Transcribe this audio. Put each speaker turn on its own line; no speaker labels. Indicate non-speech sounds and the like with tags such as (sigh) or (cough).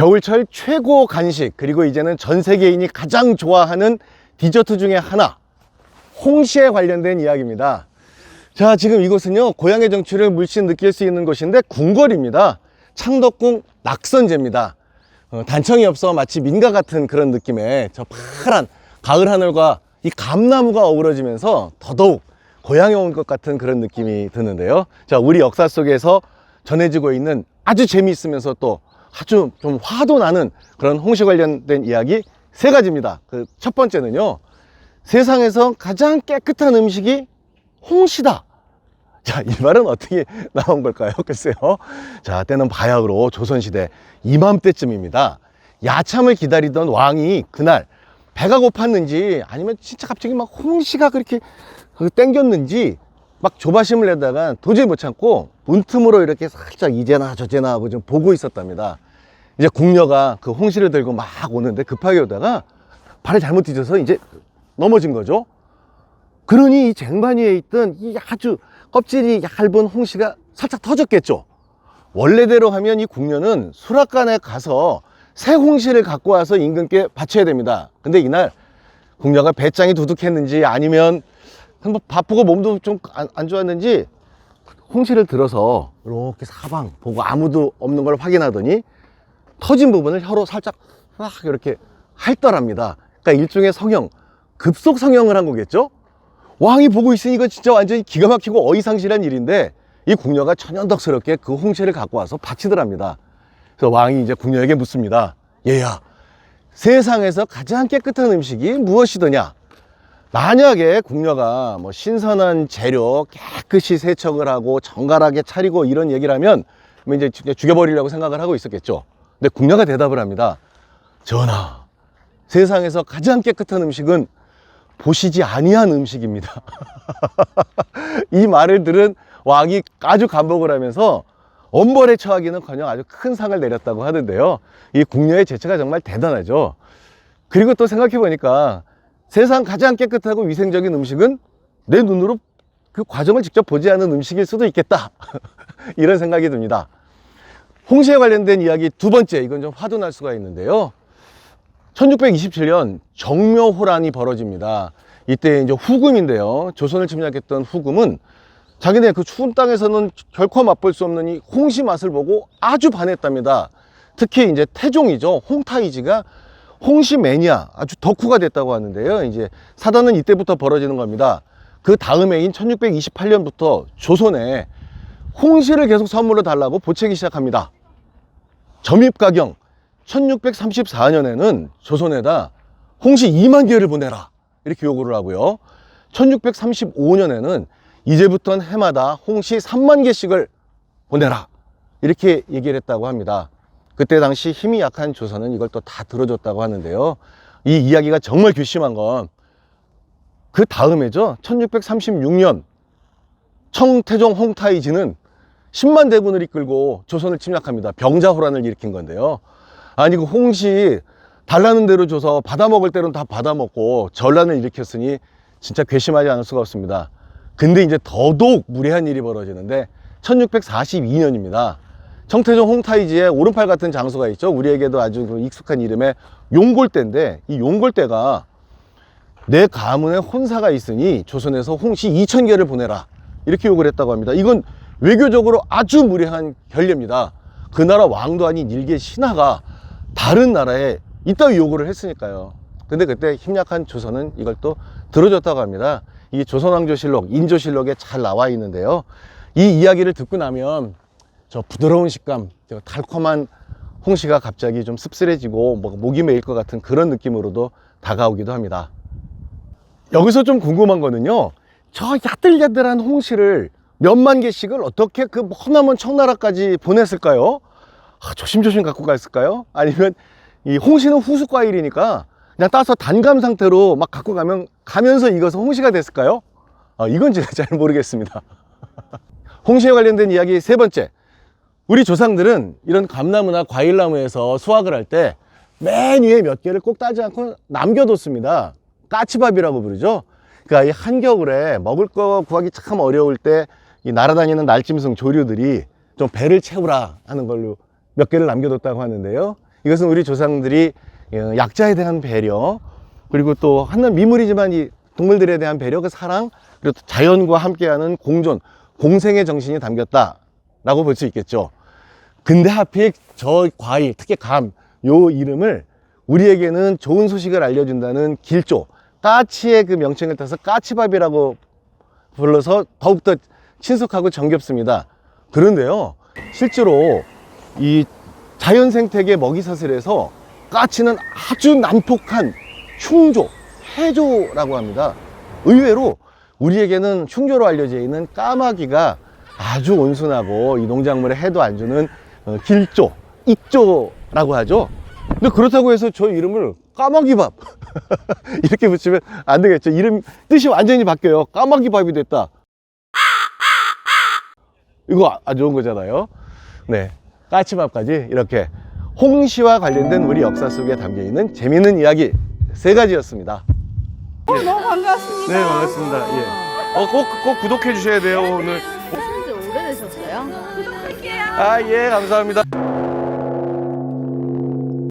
겨울철 최고 간식 그리고 이제는 전 세계인이 가장 좋아하는 디저트 중에 하나 홍시에 관련된 이야기입니다. 자 지금 이곳은요 고향의 정취를 물씬 느낄 수 있는 곳인데 궁궐입니다. 창덕궁 낙선제입니다. 어, 단청이 없어 마치 민가 같은 그런 느낌의 저 파란 가을 하늘과 이 감나무가 어우러지면서 더더욱 고향에 온 것 같은 그런 느낌이 드는데요. 자, 우리 역사 속에서 전해지고 있는 아주 재미있으면서 또 아주 좀 화도 나는 그런 홍시 관련된 이야기 세 가지입니다. 그 첫 번째는요. 세상에서 가장 깨끗한 음식이 홍시다. 자, 이 말은 어떻게 (laughs) 나온 걸까요? 글쎄요. 자, 때는 바야흐로 조선시대 이맘때쯤입니다. 야참을 기다리던 왕이 그날 배가 고팠는지 아니면 진짜 갑자기 막 홍시가 그렇게 그 땡겼는지 막 조바심을 내다가 도저히 못 참고 문틈으로 이렇게 살짝 이제나 저제나 하고 좀 보고 있었답니다. 이제 궁녀가 그 홍시를 들고 막 오는데 급하게 오다가 발을 잘못 뒤져서 이제 넘어진 거죠. 그러니 이 쟁반 위에 있던 이 아주 껍질이 얇은 홍시가 살짝 터졌겠죠. 원래대로 하면 이 궁녀는 수락관에 가서 새 홍시를 갖고 와서 임금께 바쳐야 됩니다. 근데 이날 궁녀가 배짱이 두둑했는지 아니면 뭐 바쁘고 몸도 좀안 좋았는지 홍시를 들어서 이렇게 사방 보고 아무도 없는 걸 확인하더니 터진 부분을 혀로 살짝 막 이렇게 핥더랍니다. 그러니까 일종의 성형, 급속 성형을 한 거겠죠? 왕이 보고 있으니 이거 진짜 완전히 기가 막히고 어이상실한 일인데 이 궁녀가 천연덕스럽게 그 홍시를 갖고 와서 바치더랍니다. 그래서 왕이 이제 궁녀에게 묻습니다. 얘야, 세상에서 가장 깨끗한 음식이 무엇이더냐? 만약에 궁녀가 뭐 신선한 재료 깨끗이 세척을 하고 정갈하게 차리고 이런 뭐 이제 죽- 죽여버리려고 생각을 하고 있었겠죠. 근데 궁녀가 대답을 합니다. 전하, 세상에서 가장 깨끗한 음식은 보시지 아니한 음식입니다. (laughs) 이 말을 들은 왕이 아주 감복을 하면서 엄벌에 처하기는커녕 아주 큰 상을 내렸다고 하는데요. 이 궁녀의 재치가 정말 대단하죠. 그리고 또 생각해 보니까 세상 가장 깨끗하고 위생적인 음식은 내 눈으로 그 과정을 직접 보지 않은 음식일 수도 있겠다. (laughs) 이런 생각이 듭니다. 홍시에 관련된 이야기 두 번째, 이건 좀 화도 날 수가 있는데요. 1627년 정묘호란이 벌어집니다. 이때 이제 후금인데요. 조선을 침략했던 후금은 자기네 그 추운 땅에서는 결코 맛볼 수 없는 이 홍시 맛을 보고 아주 반했답니다. 특히 이제 태종이죠. 홍타이지가 홍시 매니아 아주 덕후가 됐다고 하는데요. 이제 사단은 이때부터 벌어지는 겁니다. 그 다음 해인 1628년부터 조선에 홍시를 계속 선물로 달라고 보채기 시작합니다. 점입가경 1634년에는 조선에다 홍시 2만 개를 보내라 이렇게 요구를 하고요. 1635년에는 이제부터는 해마다 홍시 3만 개씩을 보내라 이렇게 얘기를 했다고 합니다. 그때 당시 힘이 약한 조선은 이걸 또 다 들어줬다고 하는데요. 이 이야기가 정말 괘씸한 건 그 다음에죠. 1636년 청태종 홍타이지는 10만 대군을 이끌고 조선을 침략합니다. 병자호란을 일으킨 건데요. 아니 그 홍시 달라는 대로 줘서 받아먹을 때는 다 받아먹고 전란을 일으켰으니 진짜 괘씸하지 않을 수가 없습니다. 근데 이제 더더욱 무례한 일이 벌어지는데 1642년입니다. 청태종 홍타이지의 오른팔 같은 장소가 있죠. 우리에게도 아주 그 익숙한 이름의 용골대인데 이 용골대가 내 가문에 혼사가 있으니 조선에서 홍시 2천 개를 보내라 이렇게 요구를 했다고 합니다. 이건 외교적으로 아주 무례한 결례입니다. 그 나라 왕도 아닌 일개 신하가 다른 나라에 이따위 요구를 했으니까요. 근데 그때 힘약한 조선은 이걸 또 들어줬다고 합니다. 이 조선왕조실록, 인조실록에 잘 나와 있는데요. 이 이야기를 듣고 나면 저 부드러운 식감, 저 달콤한 홍시가 갑자기 좀 씁쓸해지고 뭐 목이 메일 것 같은 그런 느낌으로도 다가오기도 합니다. 여기서 좀 궁금한 거는요. 저 야들야들한 홍시를 몇만 개씩을 어떻게 그 머나먼 청나라까지 보냈을까요? 아, 조심조심 갖고 갔을까요? 아니면 이 홍시는 후수 과일이니까 그냥 따서 단감 상태로 막 갖고 가면 가면서 익어서 홍시가 됐을까요? 아, 이건 제가 (laughs) 잘 모르겠습니다. (laughs) 홍시에 관련된 이야기 세 번째. 우리 조상들은 이런 감나무나 과일나무에서 수확을 할 때 맨 위에 몇 개를 꼭 따지 않고 남겨뒀습니다. 까치밥이라고 부르죠. 그러니까 이 한겨울에 먹을 거 구하기 참 어려울 때 이 날아다니는 날짐승 조류들이 좀 배를 채우라 하는 걸로 몇 개를 남겨뒀다고 하는데요. 이것은 우리 조상들이 어, 약자에 대한 배려 그리고 또 한낱 미물이지만 이 동물들에 대한 배려 그 사랑 그리고 또 자연과 함께하는 공존 공생의 정신이 담겼다라고 볼 수 있겠죠. 근데 하필 저 과일 특히 감 요 이름을 우리에게는 좋은 소식을 알려준다는 길조 까치의 그 명칭을 따서 까치밥이라고 불러서 더욱더 친숙하고 정겹습니다. 그런데요, 실제로 이 자연 생태계 먹이 사슬에서 까치는 아주 난폭한 흉조, 해조라고 합니다. 의외로 우리에게는 흉조로 알려져 있는 까마귀가 아주 온순하고 이 농작물에 해도 안 주는 어, 길조, 익조라고 하죠. 근데 그렇다고 해서 저 이름을 까마귀밥 (laughs) 이렇게 붙이면 안 되겠죠. 이름 뜻이 완전히 바뀌어요. 까마귀밥이 됐다. 이거 아- 아 좋은 거잖아요. 네. 까치밥까지 이렇게 홍시와 관련된 우리 역사 속에 담겨 있는 재미있는 이야기 세 가지였습니다.
어, 너무 반갑습니다.
네, 반갑습니다. 예. 어, 꼭, 꼭 구독해 주셔야 돼요, 오늘.
하신 지 오래되셨어요?
아, 예, 감사합니다.